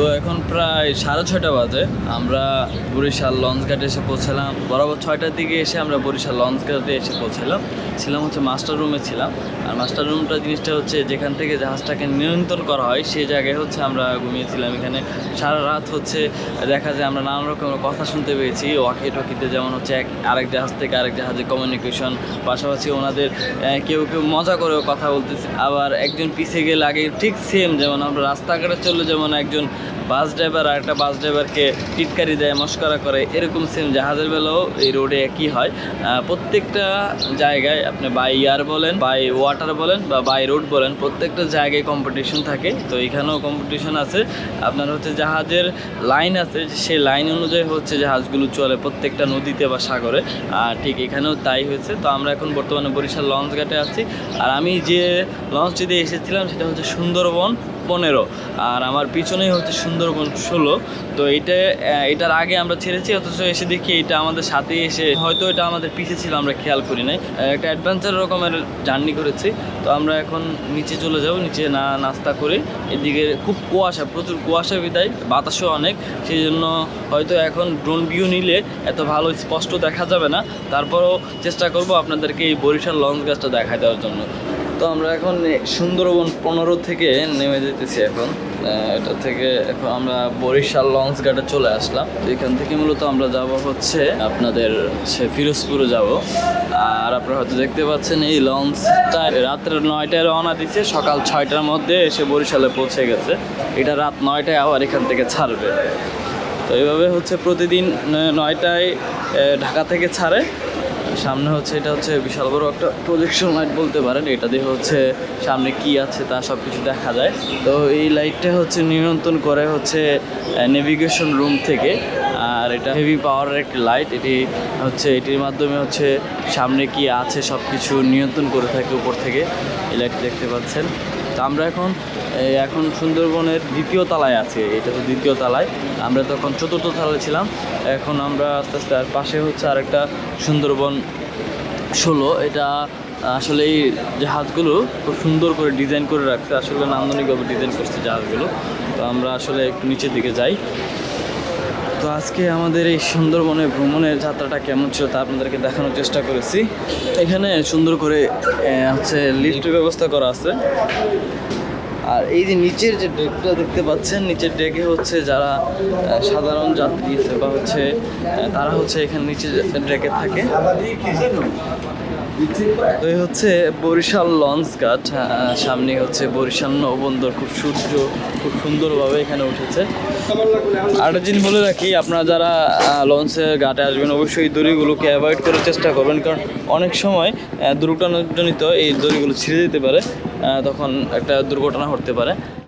তো এখন প্রায় সাড়ে ছয়টা বাজে। আমরা বরিশাল লঞ্চ ঘাটে এসে পৌঁছালাম। বরাবর ছয়টার দিকে এসে আমরা বরিশাল লঞ্চ ঘাটে এসে পৌঁছালাম। ছিলাম হচ্ছে মাস্টার রুমে ছিলাম। আর মাস্টার রুমটা জিনিসটা হচ্ছে যেখান থেকে জাহাজটাকে নিয়ন্ত্রণ করা হয়, সেই জায়গায় হচ্ছে আমরা ঘুমিয়েছিলাম। এখানে সারা রাত হচ্ছে দেখা যায় আমরা নানান রকমের কথা শুনতে পেয়েছি। ওয়াকি টকিতে যেমন হচ্ছে এক, আরেক জাহাজ থেকে আরেক জাহাজে কমিউনিকেশন পাশাপাশি ওনাদের কেউ কেউ মজা করেও কথা বলতেছে। আবার একজন পিছিয়ে গেলে আগে ঠিক সেম যেমন আমরা রাস্তাঘাটে চললে যেমন একজন বাস ড্রাইভার আর একটা বাস ড্রাইভারকে টিটকারি দেয়, মস্করা করে, এরকম সেম জাহাজের বেলাও এই রোডে একই হয়। প্রত্যেকটা জায়গায় আপনি বাই এয়ার বলেন বাই ওয়াটার বলেন বা বাই রোড বলেন, প্রত্যেকটা জায়গায় কম্পিটিশন থাকে। তো এখানেও কম্পিটিশন আছে। আপনার হচ্ছে জাহাজের লাইন আছে সেই লাইন অনুযায়ী হচ্ছে জাহাজগুলো চলে প্রত্যেকটা নদীতে বা সাগরে। আর ঠিক এখানেও তাই হয়েছে। তো আমরা এখন বর্তমানে বরিশাল লঞ্চ ঘাটে আছি। আর আমি যে লঞ্চটিতে এসেছিলাম, সেটা হচ্ছে সুন্দরবন পনেরো। আর আমার পিছনেই হচ্ছে সুন্দরবন ষোলো। তো আহ, এটার আগে আমরা ছেড়েছি অথচ এসে দেখি এটা আমাদের সাথে এসে হয়তো এটা আমাদের পিছে ছিল আমরা খেয়াল করি নাই। একটা অ্যাডভেঞ্চার রকমের জার্নি করেছি। তো আমরা এখন নিচে চলে যাব নিচে না নাস্তা করে। এদিকে খুব কুয়াশা প্রচুর কুয়াশা বিদায় বাতাসও অনেক। সেই জন্য হয়তো এখন ড্রোন ভিউ নিলে এত ভালো স্পষ্ট দেখা যাবে না। তারপরও চেষ্টা করব আপনাদেরকে এই বরিশাল লঞ্চ গাছটা দেখায় দেওয়ার জন্য। তো আমরা এখন সুন্দরবন পনেরো থেকে নেমে যেতেছি এখন। এটা থেকে এখন আমরা বরিশাল লঞ্চ ঘাটে চলে আসলাম। তো এখান থেকে মূলত আমরা যাব হচ্ছে আপনাদের হচ্ছে ফিরোজপুরে যাব। আর আপনারা হয়তো দেখতে পাচ্ছেন এই লঞ্চটা রাত্রে নয়টায় রওনা দিচ্ছে সকাল ছয়টার মধ্যে এসে বরিশালে পৌঁছে গেছে। এটা রাত নয়টায় আবার এখান থেকে ছাড়বে। তো এইভাবে হচ্ছে প্রতিদিন নয়টায় ঢাকা থেকে ছাড়ে। সামনে হচ্ছে, এটা হচ্ছে বিশাল বড় একটা প্রজেকশন লাইট বলতে পারেন। এটা দিয়ে হচ্ছে সামনে কি আছে তা সব কিছু দেখা যায়। তো এই লাইটটা হচ্ছে নিয়ন্ত্রণ করে হচ্ছে নেভিগেশন রুম থেকে। আর এটা হেভি পাওয়ারের একটি লাইট এটি হচ্ছে, এটির মাধ্যমে হচ্ছে সামনে কি আছে সব কিছু নিয়ন্ত্রণ করে থাকে উপর থেকে। এই লাইট দেখতে পাচ্ছেন। তো আমরা এখন এখন সুন্দরবনের দ্বিতীয় তলায় আছে, এটা তো দ্বিতীয় তালায়। আমরা তখন চতুর্থ তলায় ছিলাম। এখন আমরা আস্তে আস্তে আর পাশে হচ্ছে আরেকটা সুন্দরবন ষোলো। এটা আসলে এই জাহাজগুলো খুব সুন্দর করে ডিজাইন করে রাখছে। আসলে নান্দনিকভাবে ডিজাইন করছে জাহাজগুলো। তো আমরা আসলে একটু নিচের দিকে যাই। তো আজকে আমাদের এই সুন্দরবনে ভ্রমণের যাত্রাটা কেমন ছিল তা আপনাদেরকে দেখানোর চেষ্টা করেছি। এখানে সুন্দর করে হচ্ছে লিফটের ব্যবস্থা করা আছে। আর এই যে নিচের যে ডেকটা দেখতে পাচ্ছেন, নিচের ডেকে হচ্ছে যারা সাধারণ যাত্রী বা হচ্ছে তারা হচ্ছে এখানে নিচে ডেকে থাকে। তো হচ্ছে বরিশাল লঞ্চ ঘাট সামনে হচ্ছে বরিশাল নৌবন্দর। খুব সূর্য, খুব সুন্দরভাবে এখানে উঠেছে। আরেকটা জিনিস বলে রাখি, আপনারা যারা লঞ্চের ঘাটে আসবেন, অবশ্যই দড়িগুলোকে অ্যাভয়েড করার চেষ্টা করবেন। কারণ অনেক সময় দুর্ঘটনাজনিত এই দড়িগুলো ছিঁড়ে যেতে পারে। তখন একটা দুর্ঘটনা ঘটতে পারে।